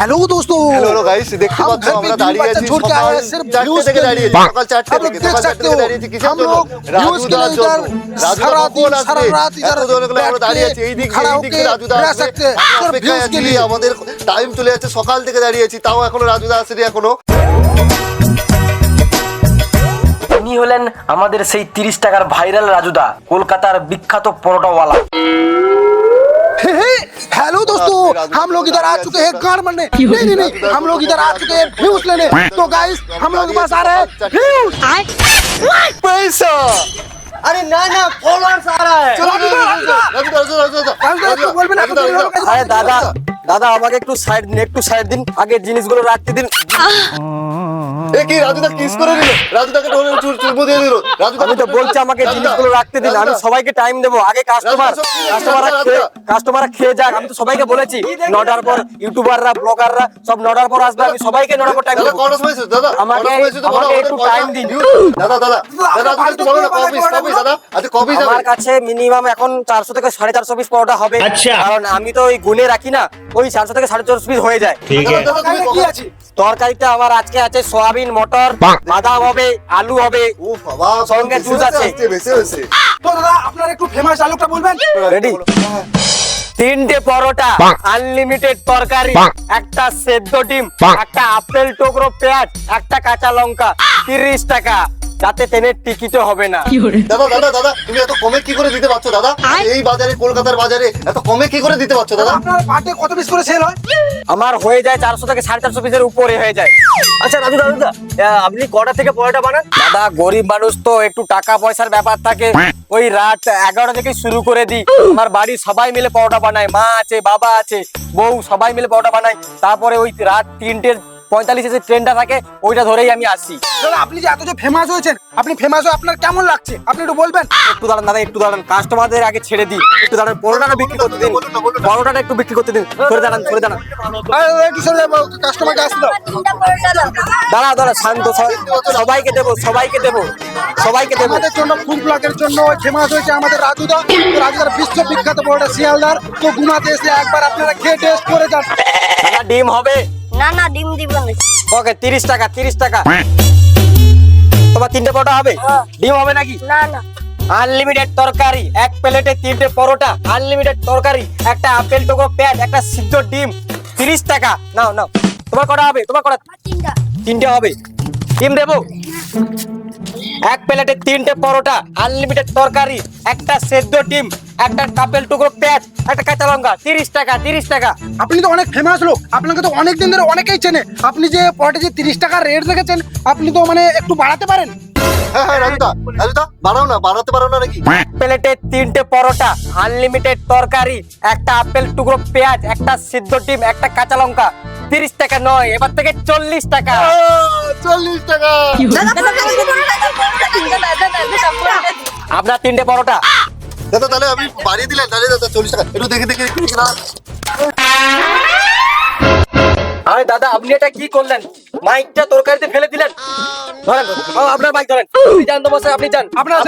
Hello দোস্তো hello guys দেখতে পাচ্ছ আমরা দাঁড়িয়ে আছি সকাল চারটে থেকে দাঁড়িয়ে আছি সকাল চারটে থেকে সকাল চারটে থেকে দাঁড়িয়ে আছি কিসের জন্য রাজু দা জন্য রাজু দা কখন আসবে এত জনগুলো আমরা দাঁড়িয়ে আছি এই দিক এই দিক রাজু দা আসবে অপেক্ষায় আছি আমাদের টাইম চলে যাচ্ছে সকাল থেকে দাঁড়িয়ে আছি তাও এখনও রাজু দা আসেনি এখনও উনি হলেন আমাদের সেই তিরিশ টাকার ভাইরাল রাজুদা কলকাতার বিখ্যাত পরোটাওয়ালা। হ্যালো दोस्तों हम लोग इधर आ चुके हैं गान बनने नहीं नहीं नहीं हम लोग इधर आ चुके हैं व्यूज लेने तो गाइस हम लोग के पास आ रहे हैं व्यूज পয়সা আরে না না ফলোয়ার্স আ রা হ্যায় রাজু দা রাজু দা রাজু দা রাজু দা রাজু দা, একটু বলবেন, রাজু দা, একটু রাজু দা। বলবেন। আরে দাদা দাদা আমাকে একটু সাইড দিন একটু সাইড দিন আগে জিনিসগুলো রাখতে দিন এ কি রাজু দা কিস করে দিল? রাজু দাকে ঢোলে চুর চুরমো দিয়ে দিল। রাজু দা আমি তো বলছি আমাকে জিনিসগুলো রাখতে দিন আমি সবাইকে টাইম দেবো। আগে কাস্টমার কাস্টমাররা খেয়ে কাস্টমাররা খেয়ে যাক। আমি তো সবাইকে বলেছি নটার পর ইউটিউবাররা ব্লগাররা সব নটার পর আসবে। আমি সবাইকে নটার পর টাইম দেবো। সময় দাদা আমাকে- একটু time দিন। দাদা দাদা দাদা তুমি একটু বলো না দাদা আচ্ছা কপিস যাবে। আমার কাছে মিনিমাম এখন চারশো থেকে সাড়ে চারশো পিস পরোটা হবে। কারণ আমি তো ওই গুনে রাখি না ওই চারশো থেকে সাড়ে চারশো পিস হয়ে যায়। দাদা, দাদা, তুমি কি কখন- আছে তরকারিতে আমার আজকে আছে সোয়াবিন মটর বাঁধা হবে আলু হবে। সঙ্গে জুস আছে। তো দাদা আপনার একটু ফেমাস আলুটা বলবেন? রেডি তিনটে পরোটা আনলিমিটেড তরকারি একটা সেদ্ধ ডিম একটা আপেল টুকরো পেঁয়াজ একটা কাঁচা লঙ্কা তিরিশ টাকা। যাতে ট্রেনের টিকিটও হবে না। দাদা দাদা দাদা তুমি এত কমে কি করে দিতে পারছ দাদা? এই বাজারে কলকাতার বাজারে এত কমে কি করে দিতে পারছ দাদা? আপনার পার্টে কত পিস করে সেল হয়? আমার হয়ে যায় চারশো থেকে সাড়ে চারশো পিসের উপরে হয়ে যায়। আচ্ছা রাজু দাদু দা আপনি কটা থেকে পরোটা বানান? দাদা গরিব মানুষ তো একটু টাকা পয়সার ব্যাপার থাকে। ওই রাত এগারোটা থেকে শুরু করে দিই। আমার বাড়ির সবাই মিলে পরোটা বানায়। মা আছে বাবা আছে বউ সবাই মিলে পরোটা বানায়। তারপরে ওই রাত তিনটে পঁয়তাল্লিশে যে ট্রেনটা থাকে ওইটা ধরেই আমি আসি দাদা আপনি যে এত যে ফেমাস হয়েছেন আপনি ফেমাস হয়ে আপনার কেমন লাগছে? আপনি একটু বলবেন? একটু দাঁড়ান দাদা একটু দাঁড়ান। কাস্টমারদের আগে ছেড়ে দিই। একটু দাঁড়ান পরোটাটা বিক্রি করতে দিন। পরোটাটা একটু বিক্রি করতে দিন। সরে দাঁড়ান সরে দাঁড়ান। কাস্টমারকে আসতে দাও। তিনটা পরোটা দাও দাঁড়া দাঁড়া শান্ত সবাইকে দেবো সবাইকে দেবো সবাইকে দেবো। আমাদের জন্য ফুড ব্লগের জন্য ফেমাস হয়েছে আমাদের রাজুদা রাজুদার বিশ্ববিখ্যাত বড়টা শিয়ালদার। তো গুনাতে এসে একবার আপনারা খেয়ে টেস্ট করে যান। ডিম হবে। না না ডিম দিব না। ওকে তিরিশ টাকা তিরিশ টাকা। তোমার তিনটে পরোটা হবে? ডিম হবে নাকি? না না। আনলিমিটেড তরকারি এক প্লেটে তিনটে পরোটা। আনলিমিটেড তরকারি একটা আপেল টুকরো পেঁয়াজ একটা সিদ্ধ ডিম। তিরিশ টাকা। নাও নাও। তোমার কটা হবে? তোমার কটা তিনটা। তিনটে হবে। ডিম দেবো? এক প্লেটে তিনটে পরোটা আনলিমিটেড তরকারি একটা সেদ্ধ ডিম একটা কাপেল টুকরো পেঁয়াজ একটা কাঁচা লঙ্কা তিরিশ টাকা তিরিশ টাকা আপনি তো অনেক ফেমাস লোক আপনাকে তো অনেক দিন ধরে অনেকেই চেনে আপনি যে পটে যে তিরিশ টাকা রেট রেখেছেন আপনি তো মানে একটু বাড়াতে পারেন হ্যাঁ হ্যাঁ রাজুদা রাজুদা বাড়াও না বাড়াতে পারো না নাকি প্লেটে তিনটে পরোটা আনলিমিটেড তরকারি একটা আপেল টুকরো পেঁয়াজ একটা সিদ্ধ ডিম একটা কাঁচা লঙ্কা তিরিশ টাকা নয় এবার থেকে চল্লিশ টাকা চল্লিশ টাকা আপনার তিনটে পরোটা। দাদা তাহলে আমি বাড়িয়ে দিলেন তাহলে দাদা চল্লিশ টাকা। একটু দেখে দেখে দেখে না আরে দাদা আপনি এটা কি করলেন? মাইকটা তরকারিতে ফেলে দিলেন। ধরেন আপনার মাইক ধরেন। আপনি জান তো বসে আপনি যান। আপনারা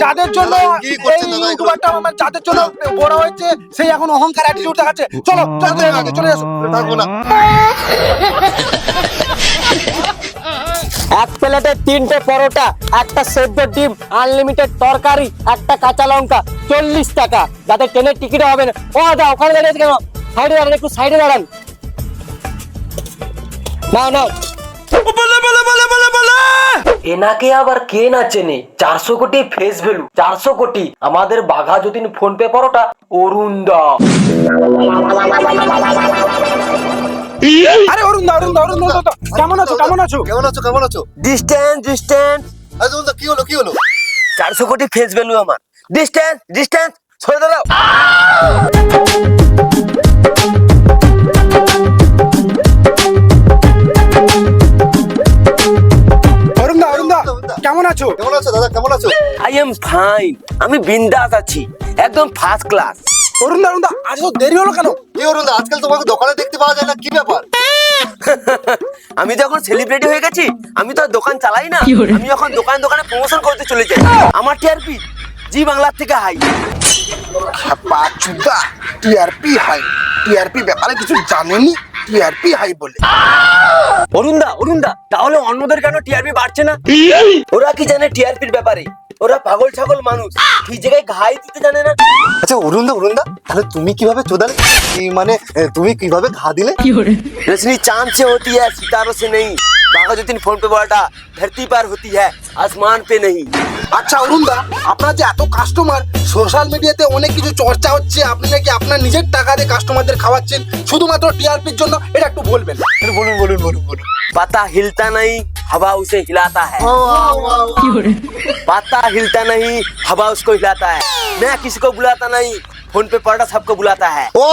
যাদের জন্য কি এই করছেন দাদা এগুলো? ইউটিউবারটা আমার যাদের জন্য বড় হয়েছে সেই এখন অহংকার অ্যাটিটিউড দেখাচ্ছে। চলো চলো চলে আসো এক প্লেটে তিনটে পরোটা একটা সেদ্ধ ডিম আনলিমিটেড তরকারি একটা কাঁচা লঙ্কা চল্লিশ টাকা। যাতে ট্রেনের টিকিট হবে না। ও দাদা ওখানে দাঁড়িয়ে কেন? সাইডে দাঁড়ান একটু সাইডে দাঁড়ান। নাও নাও এনাকে আবার কে না চেনে? চারশো কোটি ফেস ভ্যালু চারশো কোটি। আমাদের বাঘা যতীন ফোন পে পরোটা অরুণ দা আরে অরুণ দা অরুণ দা অরুণ দা, কেমন আছো কেমন আছো? কেমন আছো কেমন আছো? ডিস্টেন্স ডিস্টেন্স আরে দাদা কি হলো কি হলো? চারশো কোটি ফেস ভ্যালু আমার। ডিস্টেন্স ডিস্টেন্স সরে দাঁড়াও। অরুণ দা অরুণ দা কেমন আছো? কেমন আছো দাদা? কেমন আছো? আই এম ফাইন আমি বিন্দাস আছি। একদম ফার্স্ট ক্লাস অরুণ দা অরুণ দা আজ তো দেরি হলো কেন? কি অরুণ দা, আজকাল তোমাকে দোকানে দেখতে পাওয়া যায় না কি ব্যাপার? আমি যখন সেলিব্রিটি হয়ে গেছি আমি তো আর দোকান চালাই না। আমি এখন দোকানে দোকানে প্রমোশন করতে চলে যাই আমার টিআরপি জি বাংলার থেকে হাই বাচুদা টিআরপি হাই টিআরপি ব্যাপারে কিছু জানেনি? টিআরপি হাই বলে। অরুণদা অরুণদা তাহলে অন্যদের কেন টিআরপি বাড়ছে না? ওরা কি জানে টিআরপির ব্যাপারে? ওরা পাগল ছাগল মানুষ ঠিক জায়গায় ঘাই দিতে জানে না আচ্ছা অরুণদা অরুণদা তাহলে তুমি কিভাবে চোদালে এই মানে এ, তুমি কিভাবে ঘা দিলে रजनी चांद से होती है सितारों से नहीं बाघा जो दिन फोन पे बोला धरती पर होती है आसमान पे नहीं আচ্ছা অরুণদা আপনার যে এত কাস্টমার সোশ্যাল মিডিয়াতে অনেক কিছু চর্চা হচ্ছে আপনি নাকি আপনার নিজের টাকা দিয়ে কাস্টমারদের খাওয়াচ্ছেন শুধুমাত্র টিআরপির জন্য এটা একটু বলবেন বলুন বলুন বলুন বলুন पता हिलता नहीं हवा उसे हिलाता है पता हिलता नहीं हवा उसको हिलाता है मैं किसी को बुलाता नहीं फोन पे पड़ा सबको बुलाता है ও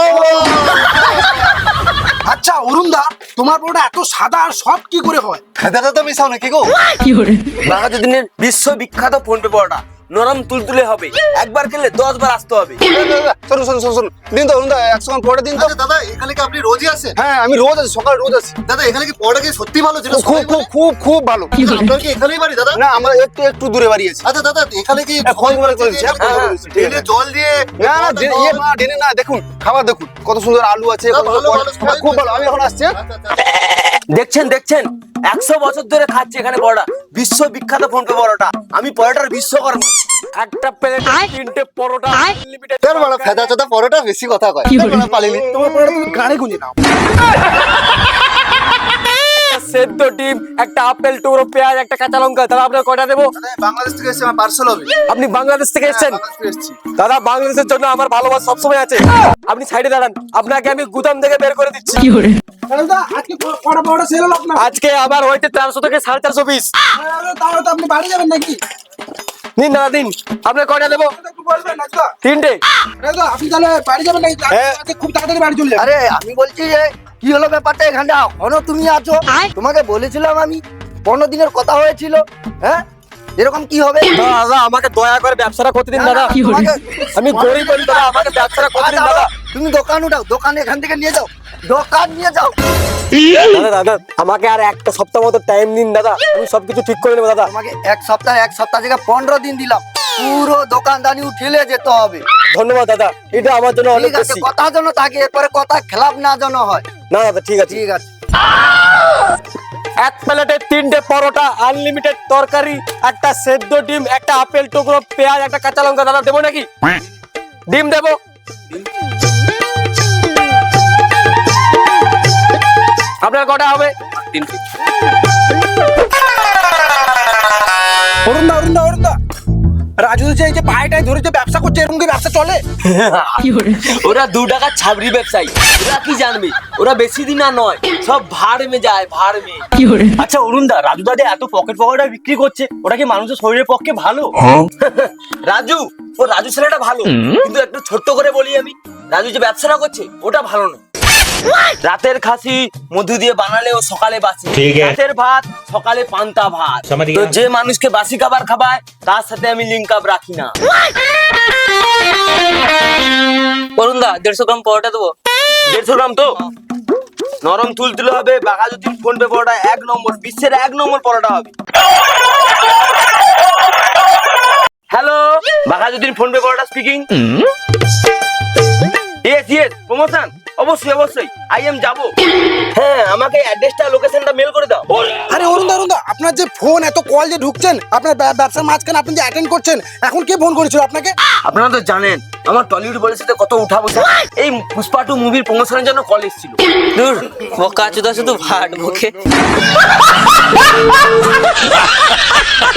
আচ্ছা অরুণদা তোমার বড়টা এত সাদা আর সফট কি করে হয় দাদা তো মিশাও নাকি গো বাঘা जो दिन বিশ্ববিখ্যাত ফোন পে পড়াটা নরম তুলতুলে হবে। একবার খেলে দশ বার আসতে হবে। শুনুন শুনুন শুনুন দিন তো একশো গ্রাম পরে দিন তো। আচ্ছা দাদা এখানে কি আপনি রোজই আসেন হ্যাঁ আমি রোজ আছি সকালে রোজ আছি। দাদা এখানে কি পড়াটা কি সত্যি ভালো ছিল খুব খুব খুব খুব ভালো। আপনার কি এখানেই বাড়ি দাদা? না আমরা একটু একটু দূরে বাড়ি আছি। আচ্ছা দাদা এখানে কি হ্যাঁ, খোঁজ করে হ্যাঁ, করে করেছি, ঠিক ডেলে জল দিয়ে না না ইয়ে না ডেনে না দেখুন খাবার দেখুন কত সুন্দর আলু আছে পরোটা- সবাই খুব ভালো আমি এখন আসছি। হ্যাঁ? আচ্ছা, আচ্ছা। দেখছেন দেখছেন একশো বছর ধরে খাচ্ছে এখানে পরোটা। বিশ্ববিখ্যাত ফোন পে পরোটা। আমি পরোটার বিশ্বকর্মা। একটা প্লেট তিনটে পরোটা আনলিমিটেড তোর বড় ফেদা চোদা পরোটা বেশি কথা কয়। পালিনি তোমার পরোটা তুমি গাড়ি গুঁজে নাও। সেদ্ধ ডিম একটা আপেল টুকরো পেঁয়াজ একটা কাঁচা লঙ্কা। তাহলে আপনার কটা দেবো? বাংলাদেশ থেকে এসেছি আমার পার্সেল হবে। আপনি বাংলাদেশ থেকে এসেছেন? বাংলাদেশ থেকে এসেছি। দাদা বাংলাদেশের জন্য আমার ভালোবাসা সবসময় আছে। আপনি সাইডে দাঁড়ান। আপনাকে আমি গুদাম থেকে বের করে দিচ্ছি। আজকে আবার হয়েছে চারশো থেকে সাড়ে চারশো পিস তাহলে তো আপনি বাড়ি যাবেন নাকি? নিন দাদা দিন। আপনার কয়টা দেবো? তিনটে। আপনি তাহলে বাড়ি যাবেন নাকি? খুব তাড়াতাড়ি বাড়ি চলে আরে আমি বলছি যে কি হলো ব্যাপারটা এখানটা এখনও তুমি আছো? তোমাকে বলেছিলাম আমি পনেরো দিনের কথা হয়েছিল। হ্যাঁ? এরকম কি হবে? দাদা আমাকে দয়া করে ব্যবসাটা করতে দিন দাদা। আমি গরিব দাদা আমাকে ব্যবসাটা করতে দিন দাদা তুমি দোকান উঠাও দোকান এখান থেকে নিয়ে যাও। দোকান নিয়ে যাও। দাদা দাদা আমাকে আর একটা সপ্তাহ মতো টাইম দিন দাদা। আমি সবকিছু ঠিক করে নেব দাদা। তোমাকে এক সপ্তাহ এক সপ্তাহ থেকে পনেরো দিন দিলাম। পুরো দোকানদানি উঠিলে যেতে হবে। ধন্যবাদ দাদা। এটা আমার জন্য অনেক ঠিক আছে বেশি। কথা যেন থাকে এরপরে কথা খেলাপ না যেন হয়। না দাদা ঠিক আছে। ঠিক আছে। এক প্লেটে তিনটে পরোটা আনলিমিটেড তরকারি একটা সেদ্ধ ডিম একটা আপেল টুকরো পেঁয়াজ একটা কাঁচা লঙ্কা। দাদা দেবো নাকি? ডিম দেবো? আপনার কটা হবে? অরুণদা অরুণদা অরুণদা। রাজু যে এই যে পায়টায় ধরে যে ব্যবসা করছে এরকম কি ব্যবসা চলে? ওরা দু টাকা ছাবরি ব্যবসায়ী। ওরা কি জানবে? ওরা বেশি দিন আর নয়। সব ভাড় মে যায় ভাড় মে আচ্ছা অরুণদা রাজু দাদা এত পকেট পকেটটা বিক্রি করছে ওটা কি মানুষের শরীরের পক্ষে ভালো? রাজু ও রাজু ছেলেটা ভালো। কিন্তু একটু ছোট্ট করে বলি আমি রাজু যে ব্যবসাটা করছে ওটা ভালো না। রাতের খাসি মধু দিয়ে বানালে ও সকালে বাসি। রাতের ভাত সকালে পান্তা ভাত। তো যে মানুষকে বাসি খাবার খাবায় তার সাথে আমি লিঙ্ক আপ রাখি না। অরুণ দা দেড়শো গ্রাম পরোটা দেবো? দেড়শো গ্রাম তো? নরম তুলতুলে হবে বাঘা যদি ফোন পে পরোটা এক নম্বর বিশ্বের এক নম্বর পরোটা হবে। Hello বাঘাজুদ্দিন PhonePe paratha speaking yes yes promotion অবশ্যই অবশ্যই। আই এম যাব। হ্যাঁ আমাকে অ্যাড্রেসটা লোকেশনটা মেল করে দাও। আরে অরুণদা অরুণদা আপনার যে ফোন এত কল যে ঢুকছেন আপনার ব্যবসার মাঝখানে আপনি যে অ্যাটেন্ড করছেন এখন কে ফোন করেছিল আপনাকে? আপনারা তো জানেন আমার টলিউড বলের সাথে কত উঠা বসা। এই পুষ্পা টু মুভির প্রমোশনের জন্য কল এসেছিল। দূর বোকা চুদা শুধু ভাট মুখে।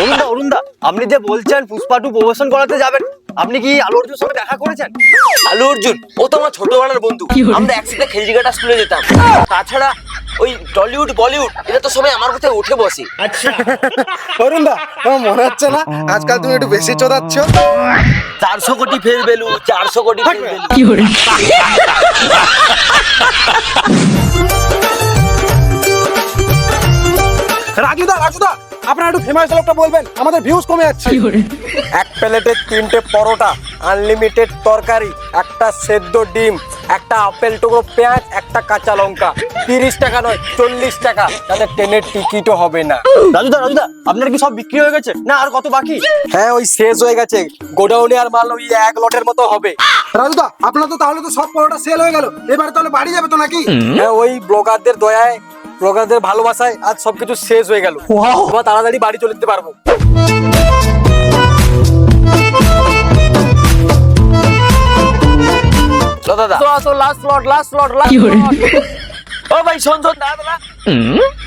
অরুণদা অরুণদা আপনি যে বলছেন পুষ্পা টু প্রমোশন করাতে যাবেন আপনি কি আলু অর্জুন সঙ্গে দেখা করেছেন? আলু অর্জুন ও তো আমার ছোটবেলার বন্ধু। আমরা একসাথে খেলজিঘাটা স্কুলে যেতাম। তাছাড়া ওই টলিউড বলিউড এটা তো সবাই আমার কথায় উঠে বসে। অরুণদা আমার মনে হচ্ছে না? আজকাল তুমি একটু বেশি চোদাচ্ছ? চারশো কোটি ফের বেলু চারশো কোটি ফের বেলু রাজুদা রাজুদা আপনারা একটু ফেমাস লোকটা বলবেন আমাদের ভিউজ কমে যাচ্ছে। এক প্লেটে তিনটে পরোটা আনলিমিটেড তরকারি একটা সেদ্ধ ডিম একটা আপেল টুকরো পেঁয়াজ একটা কাঁচা লঙ্কা। তিরিশ টাকা নয় চল্লিশ টাকা। তাদের ট্রেনের টিকিটও হবে না। রাজুদা রাজুদা আপনার কি সব বিক্রি হয়ে গেছে? না আর কত বাকি? হ্যাঁ ওই শেষ হয়ে গেছে। গোডাউনে আর মাল ওই এক লটের মতো হবে। রাজুদা আপনার তো তাহলে তো সব পরোটা সেল হয়ে গেল। এবার তাহলে বাড়ি যাবে তো নাকি? হ্যাঁ ওই ব্লগারদের দয়ায় ব্লগারদের ভালোবাসায় আজ সবকিছু শেষ হয়ে গেল। এবার তাড়াতাড়ি বাড়ি চলে যেতে পারব। লো দাদা। Last lot last lot last ও ভাই দাদা দাদা।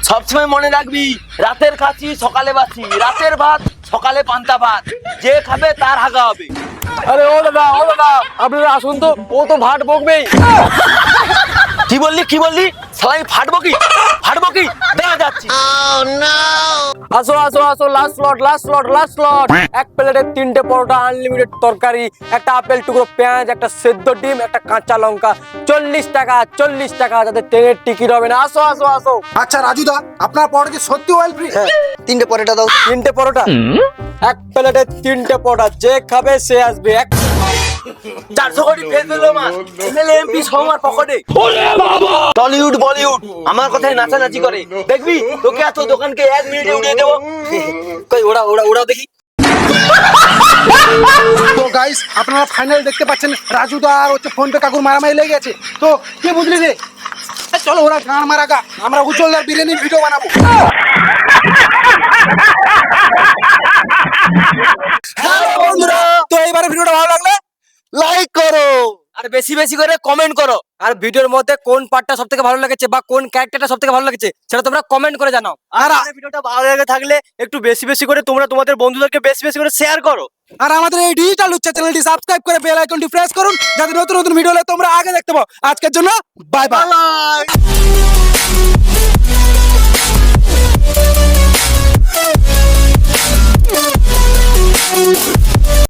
সবসময় মনে রাখবি রাতের খাচ্ছি সকালে বাসি রাতের ভাত সকালে পান্তা ভাত। যে খাবে তার হাগা হবে। আরে ও দাদা ও দাদা আপনারা আসুন তো ও তো ভাট বকবেই। কি বললি কি বললি? সালাই ফাটবো কি? ফাটবো কি? দেখা যাচ্ছি। আসো আসো আসো last lot last lot last lot এক প্লেটে তিনটে পরোটা আনলিমিটেড তরকারি একটা আপেল টুকরো পেঁয়াজ একটা সেদ্ধ ডিম একটা কাঁচা লঙ্কা। চল্লিশ টাকা চল্লিশ টাকা যাতে ট্রেনের টিকিট হবে না। আসো আসো আসো। আচ্ছা রাজুদা আপনার পরোটা কি সত্যি অয়েল ফ্রি হ্যাঁ। তিনটে পরেটা দাও। তিনটে পরোটা? এক প্লেটে তিনটে পরোটা যে খাবে সে আসবে। এক চারশো কোটি ফেল দিল মাস এমএলএ এমপি সবার পকেটে। টলিউড বলিউড আমার কথায় নাচানাচি করে। দেখবি? তোকে এত দোকানকে এক মিনিটে উড়িয়ে দেবো? কই ওরা ওরা ওরা দেখি। তো গাইস আপনারা ফাইনাল দেখতে পাচ্ছেন রাজুদা আর হচ্ছে ফোন পে কাকুর মারামারি লেগে গেছে। তো কে বুঝলি রে? চলো ওরা গান মারা গা। আমরা উজ্জ্বলদার বিরিয়ানির ভিডিও বানাবো। বন্ধুরা তো এইবারে ভিডিওটা ভালো লাগলে লাইক করো। আর বেশি বেশি করে কমেন্ট করো। আর ভিডিওর মধ্যে কোন পার্টটা সব থেকে ভালো লেগেছে বা কোন ক্যারেক্টারটা সব থেকে ভালো লেগেছে সেটা তোমরা কমেন্ট করে জানাও। আর আমাদের ভিডিওটা ভালো লেগে থাকলে একটু বেশি বেশি করে তোমরা তোমাদের বন্ধুদেরকে বেশি বেশি করে শেয়ার করো। আর আমাদের এই ডিজিটাল উচ্চা চ্যানেলটি সাবস্ক্রাইব করে বেল আইকনটি প্রেস করুন যাতে নতুন নতুন ভিডিও হলে তোমরা আগে দেখতে পাও। আজকের জন্য বাই বাই